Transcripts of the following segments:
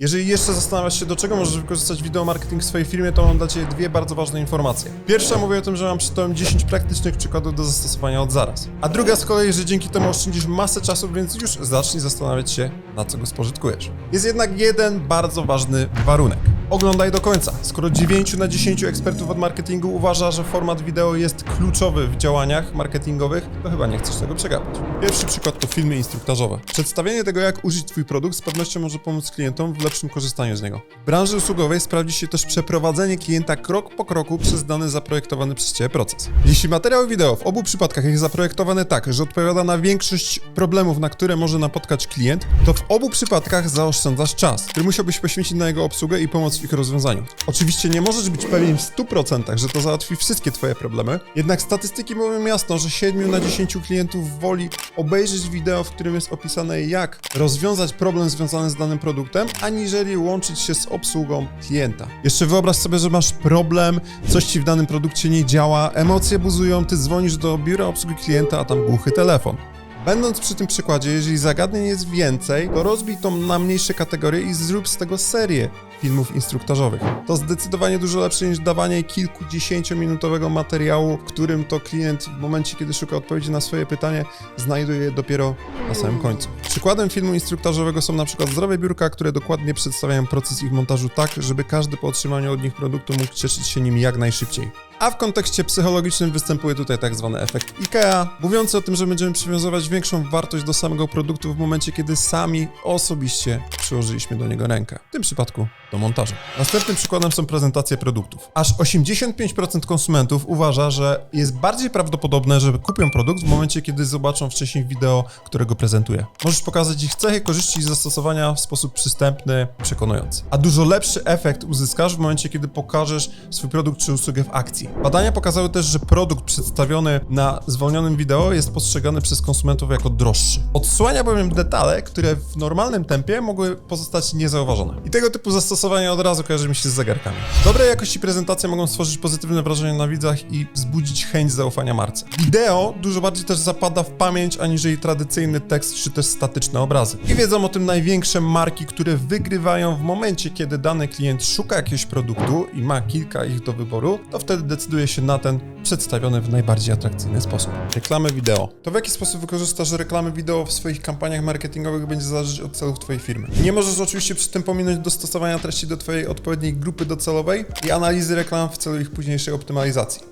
Jeżeli jeszcze zastanawiasz się, do czego możesz wykorzystać wideo marketing w swojej firmie, to mam dla Ciebie dwie bardzo ważne informacje. Pierwsza mówi o tym, że mam przy Tobie 10 praktycznych przykładów do zastosowania od zaraz. A druga z kolei, że dzięki temu oszczędzisz masę czasu, więc już zacznij zastanawiać się, na co go spożytkujesz. Jest jednak jeden bardzo ważny warunek. Oglądaj do końca. Skoro 9 na 10 ekspertów od marketingu uważa, że format wideo jest kluczowy w działaniach marketingowych, to chyba nie chcesz tego przegapić. Pierwszy przykład to filmy instruktażowe. Przedstawienie tego, jak użyć Twój produkt, z pewnością może pomóc klientom w lepszym korzystaniu z niego. W branży usługowej sprawdzi się też przeprowadzenie klienta krok po kroku przez dany zaprojektowany przez Ciebie proces. Jeśli materiał wideo w obu przypadkach jest zaprojektowany tak, że odpowiada na większość problemów, na które może napotkać klient, to w obu przypadkach zaoszczędzasz czas, który musiałbyś poświęcić na jego obsługę i pomoc w ich rozwiązaniu. Oczywiście nie możesz być pewien w 100%, że to załatwi wszystkie Twoje problemy, jednak statystyki mówią jasno, że 7 na 10 klientów woli obejrzeć wideo, w którym jest opisane jak rozwiązać problem związany z danym produktem, aniżeli łączyć się z obsługą klienta. Jeszcze wyobraź sobie, że masz problem, coś Ci w danym produkcie nie działa, emocje buzują, Ty dzwonisz do biura obsługi klienta, a tam głuchy telefon. Będąc przy tym przykładzie, jeżeli zagadnień jest więcej, to rozbij to na mniejsze kategorie i zrób z tego serię filmów instruktażowych. To zdecydowanie dużo lepsze niż dawanie kilkudziesięciominutowego materiału, w którym to klient w momencie, kiedy szuka odpowiedzi na swoje pytanie, znajduje je dopiero na samym końcu. Przykładem filmu instruktażowego są na przykład zdrowe biurka, które dokładnie przedstawiają proces ich montażu tak, żeby każdy po otrzymaniu od nich produktu mógł cieszyć się nim jak najszybciej. A w kontekście psychologicznym występuje tutaj tak zwany efekt IKEA, mówiący o tym, że będziemy przywiązywać większą wartość do samego produktu w momencie, kiedy sami osobiście przyłożyliśmy do niego rękę. W tym przypadku do montażu. Następnym przykładem są prezentacje produktów. Aż 85% konsumentów uważa, że jest bardziej prawdopodobne, że kupią produkt w momencie, kiedy zobaczą wcześniej wideo, którego prezentuje. Możesz pokazać ich cechy, korzyści i zastosowania w sposób przystępny, przekonujący. A dużo lepszy efekt uzyskasz w momencie, kiedy pokażesz swój produkt czy usługę w akcji. Badania pokazały też, że produkt przedstawiony na zwolnionym wideo jest postrzegany przez konsumentów jako droższy. Odsłania bowiem detale, które w normalnym tempie mogły pozostać niezauważone. I tego typu zastosowania od razu kojarzy mi się z zegarkami. Dobre jakości prezentacje mogą stworzyć pozytywne wrażenie na widzach i wzbudzić chęć zaufania marce. Wideo dużo bardziej też zapada w pamięć aniżeli tradycyjny tekst czy też statyczne obrazy. I wiedzą o tym największe marki, które wygrywają w momencie, kiedy dany klient szuka jakiegoś produktu i ma kilka ich do wyboru, to wtedy decyduje się na ten przedstawiony w najbardziej atrakcyjny sposób. Reklamy wideo. To w jaki sposób wykorzystasz reklamy wideo w swoich kampaniach marketingowych będzie zależeć od celów Twojej firmy. Nie możesz oczywiście przy tym pominąć dostosowania treści do Twojej odpowiedniej grupy docelowej i analizy reklam w celu ich późniejszej optymalizacji.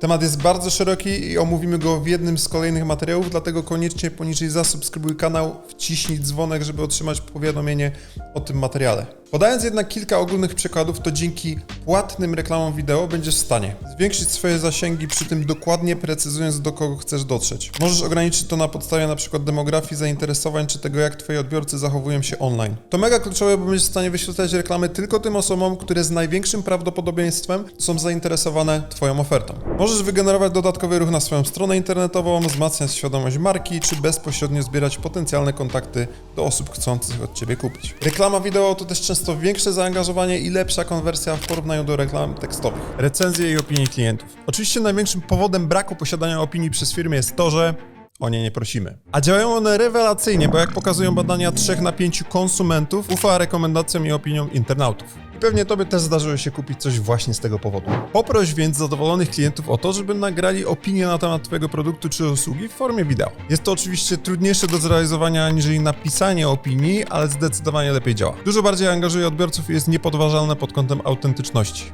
Temat jest bardzo szeroki i omówimy go w jednym z kolejnych materiałów, dlatego koniecznie poniżej zasubskrybuj kanał, wciśnij dzwonek, żeby otrzymać powiadomienie o tym materiale. Podając jednak kilka ogólnych przykładów, to dzięki płatnym reklamom wideo będziesz w stanie zwiększyć swoje zasięgi, przy tym dokładnie precyzując do kogo chcesz dotrzeć. Możesz ograniczyć to na podstawie np. demografii, zainteresowań czy tego jak twoi odbiorcy zachowują się online. To mega kluczowe, bo będziesz w stanie wyświetlać reklamy tylko tym osobom, które z największym prawdopodobieństwem są zainteresowane twoją ofertą. Możesz wygenerować dodatkowy ruch na swoją stronę internetową, wzmacniać świadomość marki, czy bezpośrednio zbierać potencjalne kontakty do osób chcących od ciebie kupić. Reklama wideo to też często większe zaangażowanie i lepsza konwersja w porównaniu do reklam tekstowych. Recenzje i opinie klientów. Oczywiście największym powodem braku posiadania opinii przez firmy jest to, że o nie nie prosimy. A działają one rewelacyjnie, bo jak pokazują badania 3 na 5 konsumentów ufa rekomendacjom i opiniom internautów. I pewnie tobie też zdarzyło się kupić coś właśnie z tego powodu. Poproś więc zadowolonych klientów o to, żeby nagrali opinię na temat twojego produktu czy usługi w formie wideo. Jest to oczywiście trudniejsze do zrealizowania aniżeli napisanie opinii, ale zdecydowanie lepiej działa. Dużo bardziej angażuje odbiorców i jest niepodważalne pod kątem autentyczności.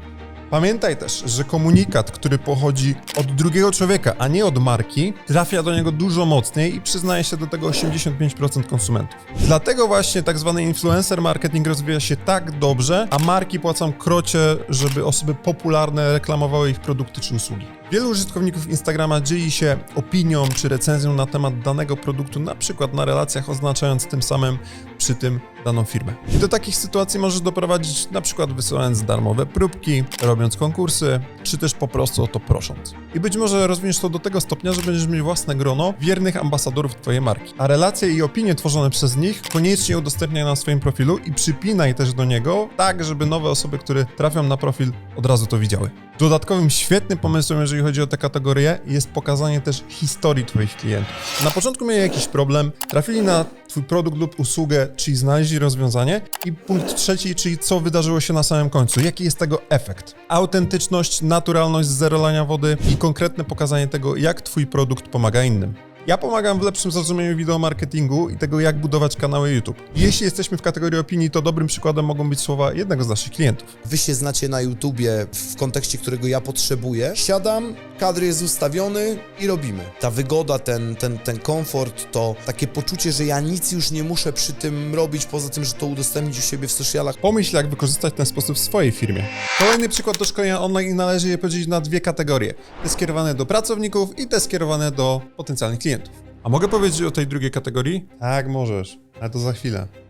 Pamiętaj też, że komunikat, który pochodzi od drugiego człowieka, a nie od marki, trafia do niego dużo mocniej i przyznaje się do tego 85% konsumentów. Dlatego właśnie tak zwany influencer marketing rozwija się tak dobrze, a marki płacą krocie, żeby osoby popularne reklamowały ich produkty czy usługi. Wielu użytkowników Instagrama dzieli się opinią czy recenzją na temat danego produktu, na przykład na relacjach, oznaczając tym samym przy tym daną firmę. I do takich sytuacji możesz doprowadzić na przykład wysyłając darmowe próbki, robiąc konkursy, czy też po prostu o to prosząc. I być może rozwiniesz to do tego stopnia, że będziesz mieć własne grono wiernych ambasadorów Twojej marki. A relacje i opinie tworzone przez nich koniecznie udostępniaj na swoim profilu i przypinaj też do niego, tak żeby nowe osoby, które trafią na profil, od razu to widziały. Dodatkowym świetnym pomysłem, jeżeli chodzi o te kategorie, jest pokazanie też historii Twoich klientów. Na początku mieli jakiś problem, trafili na Twój produkt lub usługę czyli znaleźli rozwiązanie. I punkt trzeci, czyli co wydarzyło się na samym końcu, jaki jest tego efekt. Autentyczność, naturalność, zero lania wody i konkretne pokazanie tego, jak twój produkt pomaga innym. Ja pomagam w lepszym zrozumieniu wideomarketingu i tego, jak budować kanały YouTube. Jeśli jesteśmy w kategorii opinii, to dobrym przykładem mogą być słowa jednego z naszych klientów. Wy się znacie na YouTubie w kontekście, którego ja potrzebuję. Siadam, kadr jest ustawiony i robimy. Ta wygoda, ten, ten, ten komfort, to takie poczucie, że ja nic już nie muszę przy tym robić, poza tym, że to udostępnić u siebie w socialach. Pomyśl, jak wykorzystać ten sposób w swojej firmie. Kolejny przykład do szkolenia online i należy je podzielić na dwie kategorie. Te skierowane do pracowników i te skierowane do potencjalnych klientów. A mogę powiedzieć o tej drugiej kategorii? Tak, możesz, ale to za chwilę.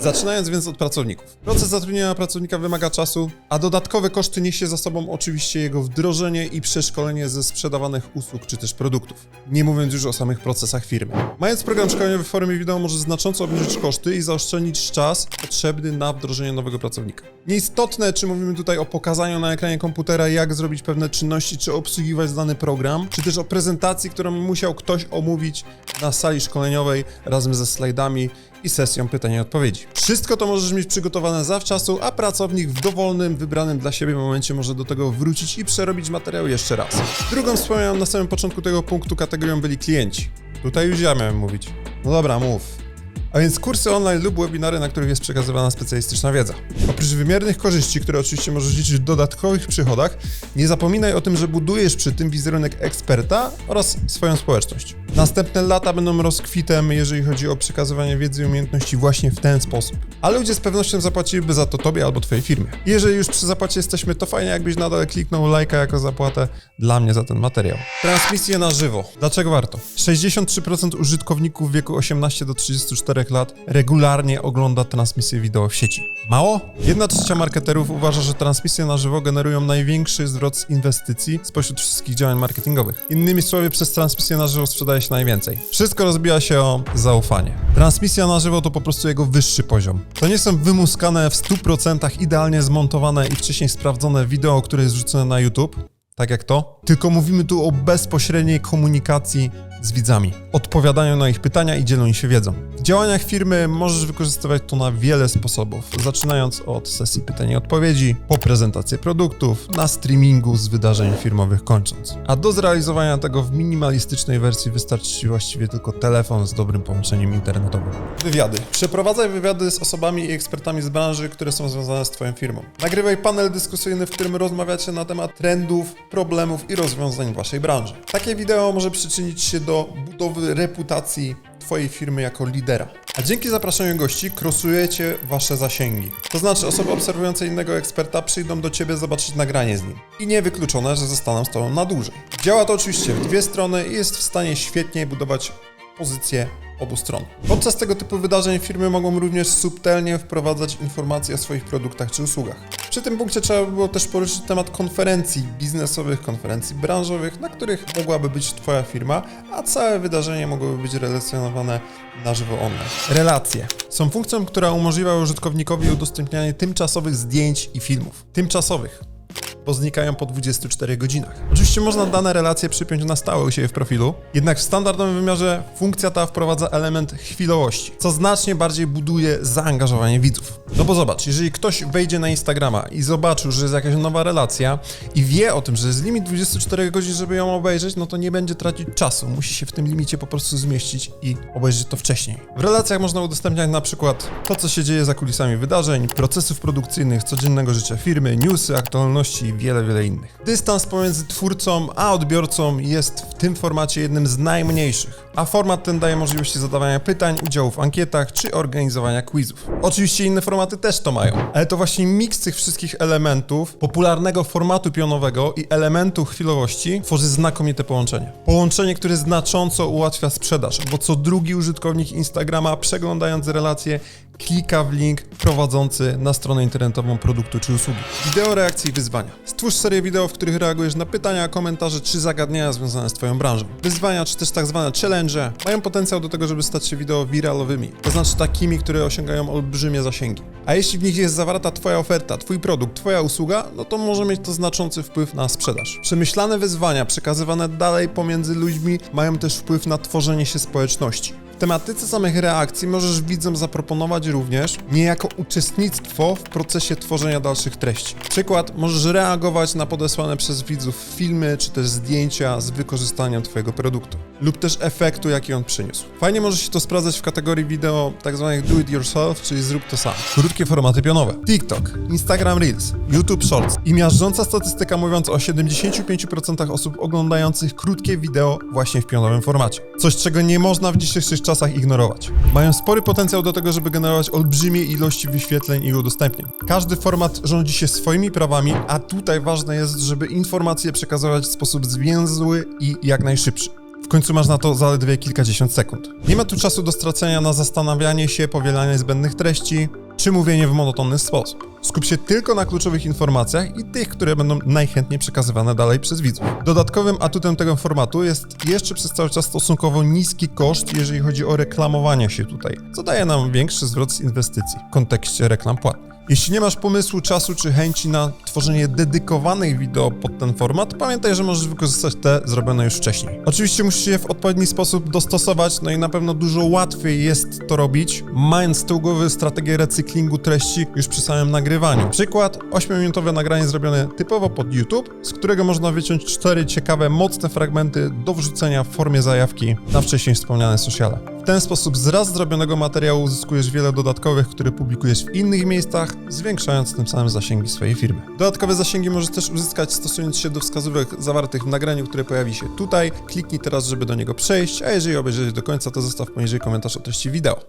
Zaczynając więc od pracowników. Proces zatrudnienia pracownika wymaga czasu, a dodatkowe koszty niesie za sobą oczywiście jego wdrożenie i przeszkolenie ze sprzedawanych usług czy też produktów. Nie mówiąc już o samych procesach firmy. Mając program szkoleniowy w formie wideo może znacząco obniżyć koszty i zaoszczędzić czas potrzebny na wdrożenie nowego pracownika. Nieistotne, czy mówimy tutaj o pokazaniu na ekranie komputera, jak zrobić pewne czynności, czy obsługiwać dany program, czy też o prezentacji, którą musiał ktoś omówić na sali szkoleniowej razem ze slajdami i sesją pytań i odpowiedzi. Wszystko to możesz mieć przygotowane zawczasu, a pracownik w dowolnym, wybranym dla siebie momencie może do tego wrócić i przerobić materiał jeszcze raz. Drugą wspomniałem na samym początku tego punktu kategorią byli klienci. Tutaj już ja miałem mówić. No dobra, mów. A więc kursy online lub webinary, na których jest przekazywana specjalistyczna wiedza. Oprócz wymiernych korzyści, które oczywiście możesz liczyć w dodatkowych przychodach, nie zapominaj o tym, że budujesz przy tym wizerunek eksperta oraz swoją społeczność. Następne lata będą rozkwitem, jeżeli chodzi o przekazywanie wiedzy i umiejętności właśnie w ten sposób. A ludzie z pewnością zapłaciliby za to tobie albo twojej firmie. Jeżeli już przy zapłacie jesteśmy, to fajnie jakbyś nadal kliknął lajka jako zapłatę dla mnie za ten materiał. Transmisje na żywo. Dlaczego warto? 63% użytkowników w wieku 18 do 34 lat regularnie ogląda transmisje wideo w sieci. Mało? Jedna trzecia marketerów uważa, że transmisje na żywo generują największy zwrot z inwestycji spośród wszystkich działań marketingowych. Innymi słowy, przez transmisję na żywo sprzedaje najwięcej. Wszystko rozbija się o zaufanie. Transmisja na żywo to po prostu jego wyższy poziom. To nie są wymuskane w 100% idealnie zmontowane i wcześniej sprawdzone wideo, które jest wrzucone na YouTube, tak jak to, tylko mówimy tu o bezpośredniej komunikacji z widzami. Odpowiadają na ich pytania i dzielą się wiedzą. W działaniach firmy możesz wykorzystywać to na wiele sposobów, zaczynając od sesji pytań i odpowiedzi, po prezentację produktów, na streamingu z wydarzeń firmowych kończąc. A do zrealizowania tego w minimalistycznej wersji wystarczy Ci właściwie tylko telefon z dobrym połączeniem internetowym. Wywiady. Przeprowadzaj wywiady z osobami i ekspertami z branży, które są związane z Twoją firmą. Nagrywaj panel dyskusyjny, w którym rozmawiacie na temat trendów, problemów i rozwiązań w Waszej branży. Takie wideo może przyczynić się do budowy reputacji Twojej firmy jako lidera. A dzięki zapraszaniu gości krosujecie Wasze zasięgi. To znaczy osoby obserwujące innego eksperta przyjdą do Ciebie zobaczyć nagranie z nim. I niewykluczone, że zostaną z Tobą na dłużej. Działa to oczywiście w dwie strony i jest w stanie świetnie budować pozycję obu stron. Podczas tego typu wydarzeń firmy mogą również subtelnie wprowadzać informacje o swoich produktach czy usługach. Przy tym punkcie trzeba by było też poruszyć temat konferencji biznesowych, konferencji branżowych, na których mogłaby być Twoja firma, a całe wydarzenie mogłoby być relacjonowane na żywo online. Relacje są funkcją, która umożliwia użytkownikowi udostępnianie tymczasowych zdjęć i filmów. Tymczasowych bo znikają po 24 godzinach. Oczywiście można dane relacje przypiąć na stałe u siebie w profilu, jednak w standardowym wymiarze funkcja ta wprowadza element chwilowości, co znacznie bardziej buduje zaangażowanie widzów. No bo zobacz, jeżeli ktoś wejdzie na Instagrama i zobaczył, że jest jakaś nowa relacja i wie o tym, że jest limit 24 godzin, żeby ją obejrzeć, no to nie będzie tracić czasu. Musi się w tym limicie po prostu zmieścić i obejrzeć to wcześniej. W relacjach można udostępniać na przykład to, co się dzieje za kulisami wydarzeń, procesów produkcyjnych, codziennego życia firmy, newsy, aktualności i wiele, wiele innych. Dystans pomiędzy twórcą a odbiorcą jest w tym formacie jednym z najmniejszych, a format ten daje możliwości zadawania pytań, udziału w ankietach czy organizowania quizów. Oczywiście inne formaty też to mają, ale to właśnie miks tych wszystkich elementów, popularnego formatu pionowego i elementu chwilowości tworzy znakomite połączenie. Połączenie, które znacząco ułatwia sprzedaż, bo co drugi użytkownik Instagrama przeglądając relacje klika w link prowadzący na stronę internetową produktu czy usługi. Wideo reakcji i wyzwania. Stwórz serię wideo, w których reagujesz na pytania, komentarze czy zagadnienia związane z Twoją branżą. Wyzwania czy też tak zwane challenge mają potencjał do tego, żeby stać się wideo wiralowymi, to znaczy takimi, które osiągają olbrzymie zasięgi. A jeśli w nich jest zawarta Twoja oferta, Twój produkt, Twoja usługa, no to może mieć to znaczący wpływ na sprzedaż. Przemyślane wyzwania przekazywane dalej pomiędzy ludźmi mają też wpływ na tworzenie się społeczności. Tematyce samych reakcji możesz widzom zaproponować również niejako uczestnictwo w procesie tworzenia dalszych treści. Przykład, możesz reagować na podesłane przez widzów filmy czy też zdjęcia z wykorzystaniem Twojego produktu lub też efektu, jaki on przyniósł. Fajnie może się to sprawdzać w kategorii wideo tak zwanych do it yourself, czyli zrób to sam. Krótkie formaty pionowe. TikTok, Instagram Reels, YouTube Shorts i miażdżąca statystyka mówiąca o 75% osób oglądających krótkie wideo właśnie w pionowym formacie. Coś, czego nie można w dzisiejszych czasach ignorować. Mają spory potencjał do tego, żeby generować olbrzymie ilości wyświetleń i udostępnień. Każdy format rządzi się swoimi prawami, a tutaj ważne jest, żeby informacje przekazywać w sposób zwięzły i jak najszybszy. W końcu masz na to zaledwie kilkadziesiąt sekund. Nie ma tu czasu do stracenia na zastanawianie się, powielanie zbędnych treści, czy mówienie w monotonny sposób. Skup się tylko na kluczowych informacjach i tych, które będą najchętniej przekazywane dalej przez widzów. Dodatkowym atutem tego formatu jest jeszcze przez cały czas stosunkowo niski koszt, jeżeli chodzi o reklamowanie się tutaj, co daje nam większy zwrot z inwestycji w kontekście reklam płatnych. Jeśli nie masz pomysłu, czasu czy chęci na tworzenie dedykowanych wideo pod ten format, pamiętaj, że możesz wykorzystać te zrobione już wcześniej. Oczywiście musisz je w odpowiedni sposób dostosować, no i na pewno dużo łatwiej jest to robić, mając z tyłu głowy strategię recyklingu treści już przy samym nagrywaniu. Przykład, 8-minutowe nagranie zrobione typowo pod YouTube, z którego można wyciąć 4 ciekawe, mocne fragmenty do wrzucenia w formie zajawki na wcześniej wspomniane sociale. W ten sposób z raz zrobionego materiału uzyskujesz wiele dodatkowych, które publikujesz w innych miejscach, zwiększając tym samym zasięgi swojej firmy. Dodatkowe zasięgi możesz też uzyskać stosując się do wskazówek zawartych w nagraniu, które pojawi się tutaj. Kliknij teraz, żeby do niego przejść, a jeżeli obejrzysz do końca, to zostaw poniżej komentarz o treści wideo.